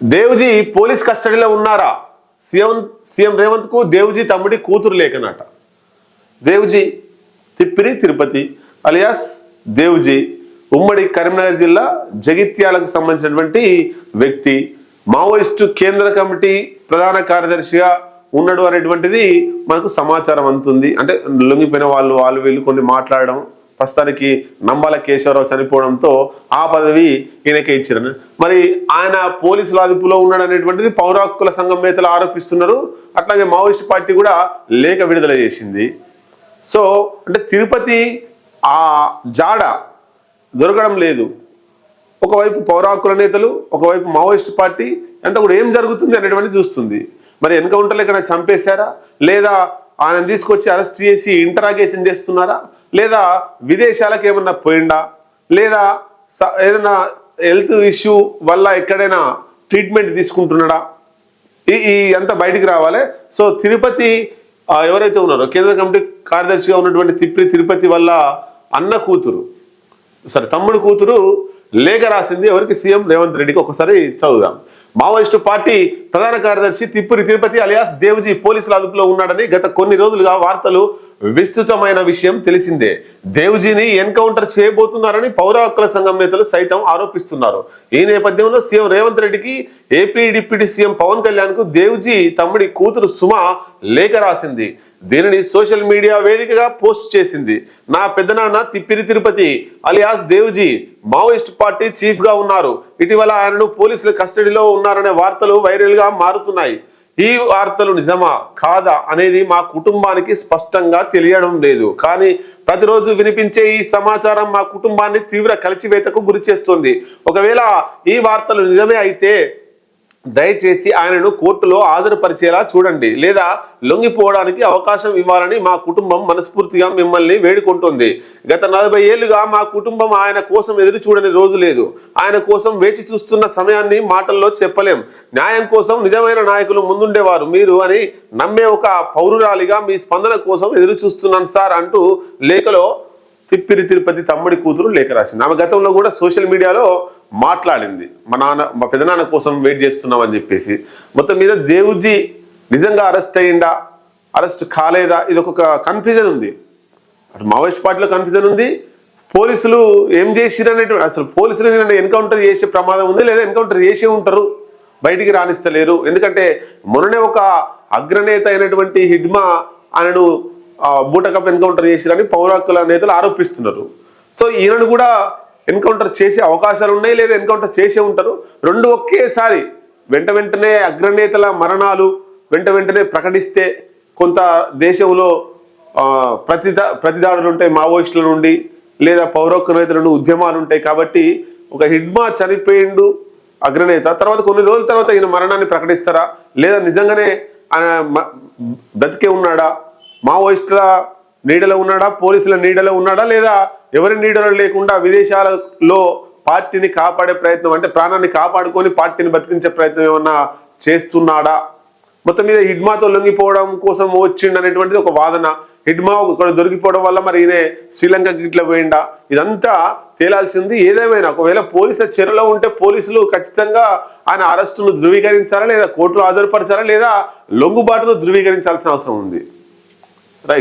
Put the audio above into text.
Devji police కస్టడీలో ఉన్నారా? CM CM రేవంత్కు Devji తమ్ముడి కూతురు లేకనట. దేవ్జీ తిప్పిరి తిరుపతి అలియాస్ దేవ్జీ ఉమ్మడి కరీంనగర్ జిల్లా జగిత్యాలకు సంబంధించినటువంటి వ్యక్తి మావోయిస్టు కేంద్ర కమిటీ ప్రధాన కార్యదర్శిగా ఉన్నాడు అనేటువంటిది మనకు సమాచారం అందుతుంది. అంటే లొంగిపోయిన వాళ్ళు వాళ్ళు వీళ్ళు కొన్ని మాట్లాడడం ప్రస్తుతానికి నంబాల కేశవరావు చనిపోవడంతో ఆ పదవి ఈయనకే ఇచ్చారు. మరి ఆయన పోలీసుల అదుపులో ఉన్నాడు అనేటువంటిది పౌర సంఘం నేతలు ఆరోపిస్తున్నారు. అట్లాగే మావోయిస్ట్ పార్టీ కూడా లేఖ విడుదల చేసింది. సో అంటే తిరుపతి ఆ జాడ దొరకడం లేదు. ఒకవైపు పౌరాకుల నేతలు ఒకవైపు మావోయిస్ట్ పార్టీ అంతా కూడా ఏం జరుగుతుంది అనేటువంటి చూస్తుంది. మరి ఎన్కౌంటర్లు ఎక్కడ చంపేశారా? లేదా ఆయన తీసుకొచ్చి అరెస్ట్ చేసి ఇంటరాగేషన్ చేస్తున్నారా? లేదా విదేశాలకు ఏమన్నా పోయిండా? లేదా స- ఏదైనా హెల్త్ ఇష్యూ వల్ల ఎక్కడైనా ట్రీట్మెంట్ తీసుకుంటున్నాడా? ఈ ఈ అంతా బయటికి రావాలి. సో తిరుపతి ఎవరైతే ఉన్నారో కేంద్ర కమిటీ కార్యదర్శిగా ఉన్నటువంటి తిప్పి తిరుపతి వల్ల అన్న కూతురు సరే తమ్ముడు కూతురు లేఖ రాసింది ఎవరికి? సీఎం రేవంత్ రెడ్డికి. ఒకసారి చదువుదాం. మావోయిస్టు పార్టీ ప్రధాన కార్యదర్శి తిప్పురి తిరుపతి అలియాస్ దేవ్జీ పోలీసుల అదుపులో ఉన్నాడని గత కొన్ని రోజులుగా వార్తలు విస్తృతమైన విషయం తెలిసిందే. దేవ్జీని ఎన్కౌంటర్ చేయబోతున్నారని పౌర హక్కుల సంఘం నేతలు సైతం ఆరోపిస్తున్నారు. ఈ నేపథ్యంలో సీఎం రేవంత్ రెడ్డికి ఏపీ డిప్యూటీ సీఎం పవన్ కళ్యాణ్కు దేవ్జీ తమ్ముడి కూతురు సుమ లేఖ రాసింది. దీనిని సోషల్ మీడియా వేదికగా పోస్ట్ చేసింది. నా పెద్దనాన్న Tippiri Tirupati alias Devji Maoist party చీఫ్గా ఉన్నారు. ఇటీవల ఆయనను పోలీసుల కస్టడీలో ఉన్నారనే వార్తలు వైరల్గా మారుతున్నాయి. ఈ వార్తలు నిజమా? కాదా? అనేది మా కుటుంబానికి స్పష్టంగా తెలియడం లేదు. కానీ ప్రతిరోజు వినిపించే ఈ సమాచారం మా కుటుంబాన్ని తీవ్ర కలిచివేతకు గురి చేస్తుంది. ఒకవేళ ఈ వార్తలు నిజమే అయితే దయచేసి ఆయనను కోర్టులో హాజరుపరిచేలా చూడండి లేదా లొంగిపోవడానికి అవకాశం ఇవ్వాలని మా కుటుంబం మనస్ఫూర్తిగా మిమ్మల్ని వేడుకుంటుంది. గత నలభై ఏళ్ళుగా మా కుటుంబం ఆయన కోసం ఎదురు చూడని రోజు లేదు. ఆయన కోసం వేచి చూస్తున్న సమయాన్ని మాటల్లో చెప్పలేం. న్యాయం కోసం నిజమైన నాయకులు ముందుండేవారు మీరు అని నమ్మే ఒక పౌరురాలిగా మీ స్పందన కోసం ఎదురు చూస్తున్నాను సార్ అంటూ లేఖలో తిప్పిరి తిరుపతి తమ్ముడి కూతురు లేఖ రాసింది. ఆమె గతంలో కూడా సోషల్ మీడియాలో మాట్లాడింది. మా నాన్న మా పెదనాన్న కోసం వెయిట్ చేస్తున్నామని చెప్పేసి. మొత్తం మీద దేవుజీ నిజంగా అరెస్ట్ అయ్యిందా? అరెస్ట్ కాలేదా? ఇది ఒక కన్ఫ్యూజన్ ఉంది. అటు మావోయిస్ట్ పార్టీలో కన్ఫ్యూజన్ ఉంది. పోలీసులు ఏం చేసిరు అనేటువంటి అసలు పోలీసులు ఎన్కౌంటర్ చేసే ప్రమాదం ఉంది లేదా ఎన్కౌంటర్ చేసే ఉంటారు? బయటికి రాణిస్తలేరు. ఎందుకంటే మొన్ననే ఒక అగ్రనేత అయినటువంటి హిడ్మా ఆయనను బూటకప్ ఎన్కౌంటర్ చేసిరని పౌర హక్కుల నేతలు ఆరోపిస్తున్నారు. సో ఈయనను కూడా ఎన్కౌంటర్ చేసే అవకాశాలు ఉన్నాయి లేదా ఎన్కౌంటర్ చేసే ఉంటారు? రెండు ఒకేసారి వెంట వెంటనే అగ్రనేతల మరణాలు వెంట వెంటనే ప్రకటిస్తే కొంత దేశంలో ఆ, ప్రతిదాడులు ఉంటాయి మావోయిస్టుల నుండి లేదా పౌరొక్క నేతల నుండి ఉద్యమాలు ఉంటాయి కాబట్టి ఒక హిడ్మా చనిపోయిండు అగ్రనేత. తర్వాత కొన్ని రోజుల తర్వాత ఈయన మరణాన్ని ప్రకటిస్తారా? లేదా నిజంగానే ఆయన బ్రతికే ఉన్నాడా? మావోయిస్టుల నీడలో ఉన్నాడా? పోలీసుల నీడలో ఉన్నాడా? లేదా ఎవరి నీడలో లేకుండా విదేశాలలో పార్టీని కాపాడే ప్రయత్నం అంటే ప్రాణాన్ని కాపాడుకొని పార్టీని బతికించే ప్రయత్నం ఏమన్నా చేస్తున్నాడా? మొత్తం మీద హిడ్మాతో లొంగిపోవడం కోసం వచ్చిండు అనేటువంటిది ఒక వాదన. హిడ్మా ఇక్కడ దొరికిపోవడం వల్ల మరి ఈయన శ్రీలంక గిట్ల పోయిండా? ఇదంతా తేలాల్సింది ఏదేమైనా. ఒకవేళ పోలీసుల చర్యలో ఉంటే పోలీసులు ఖచ్చితంగా ఆయన అరెస్టును ధృవీకరించాలా లేదా కోర్టులో హాజరుపరచాలా లేదా లొంగుబాటును ధృవీకరించాల్సిన అవసరం ఉంది. Right.